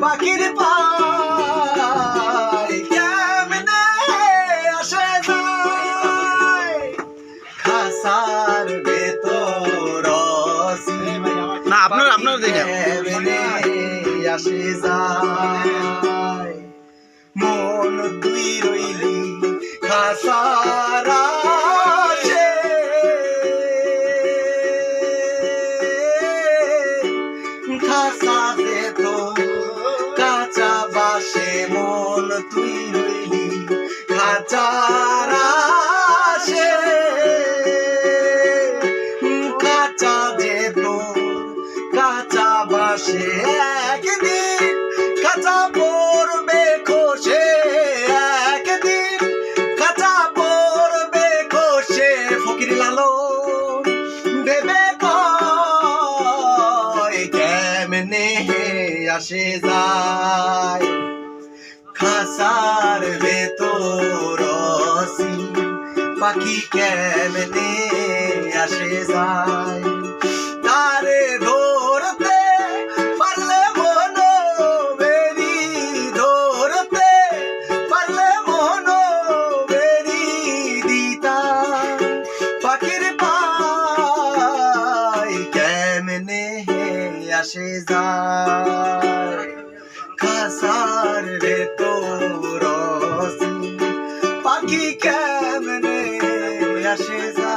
পাখির পায় কেমনে আসে যায়? খাসার ভেতর না আপনার আপনার দেখেন। কেমনে আসে যায়? মন তুই রইলি খাসারা তো কাঁচা বাসে মন তুই রইলি খাচারা কাঁচা যে তোর কাঁচা বাসে একদিন কাঁচা পড়বে খসে একদিন কাঁচা পড়বে খসে ফকির লালো ভেবে কেমনে আসে যায়। সারবে তোর পাখি কেমনে আসে যায়? তারে ধরতে পারলে মন বেরি, ধরতে পারলে মন বেরি দিতা। পাখির পাই কেমনে আসে যায়? খাসার রে তো ashes